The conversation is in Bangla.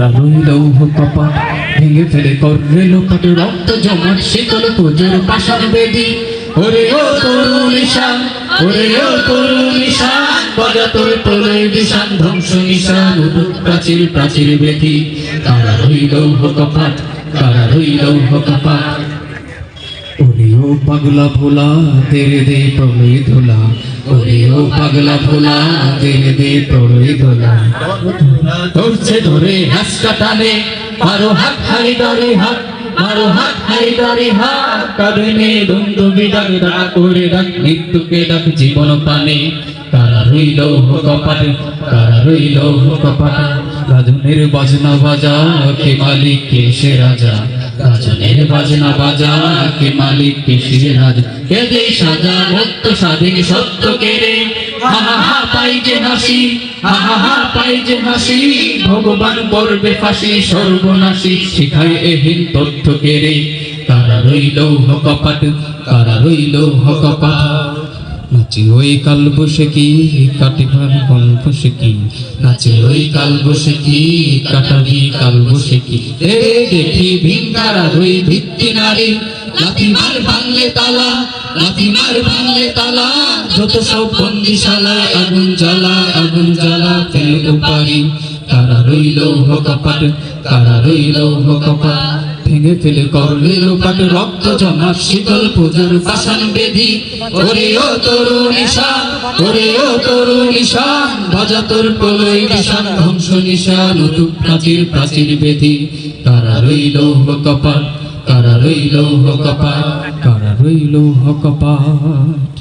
রানুই লৌহ কপা ভেঙে ফেলে করলে লোপাট রক্ত জমাট, শীতল পুজোর পাশার বেদি। ওরে ও তরুণ ওরে ও তরুণ ঈশান বাজা দিশান, ধ্বংস নিশান, উদুক প্রাচীর প্রাচীর বেদি। তারা রই লৌহ কপাট, তারা রই লৌহ কপাট। ও পাগলা ভোলা তেরে দে প্রলয় ধোলা। ওরে ও পাগলা ভোলা তেরে দে প্রলয় ধোলা। ধরছে ধরে হাসটা টানে মারো হাত হাই ধরে হাত, মারো হাত হাই ধরে হাত। কারণে দ্বন্দ্ব বিদাগ ডাক করে ডাক, মৃত্যুকে ডাক জীবন পানে কারা রইল কপাটে কারা রইল কপাটে রাজনের বাজনা বাজা কে মালিক কে সে রাজা। রাজনের বাজনা বাজা, কে মালিক, কে সে রাজা কে দে সাজা মুক্ত স্বাধীন সত্য কেড়ে হা হা পাই যে হাসি, হা হা পাই যে হাসি, ভগবান করবে ফাঁসি, সর্বনাশী, শিখায় এহীন তথ্য কেড়ে কারা রইল কপাট কারা রইল কপাট নাচে ওই কাল বসে কি কাটিবার কল বসে কি? নাচে ওই কাল বসে কি কাটাবি কাল বসে কি? এ দেখি ভিঙ্গারা রই ভিত্তি নারী। লাথি মার ভাঙলে তালা, লাথি মার ভাঙলে তালা। যত সব বন্দিশালায় আগুন জ্বালা আগুন জ্বালা ফেলতে পারি কারা রইল কপাট কারা রইল কপাট ভেঙে ফেলে করলে লোপাট রক্ত জমা, শীতল পুজোর পাশান বেদি ওরে ও তরুণ ঈশান, ওরে ও তরুণ ঈশান বাজা তোর প্রলয় নিশান ধ্বংস নিশান উঠুক প্রাচীর প্রাচীর বেদি কারা রইল কপাট, কারা রইল কপাট, কারা রইল কপাট।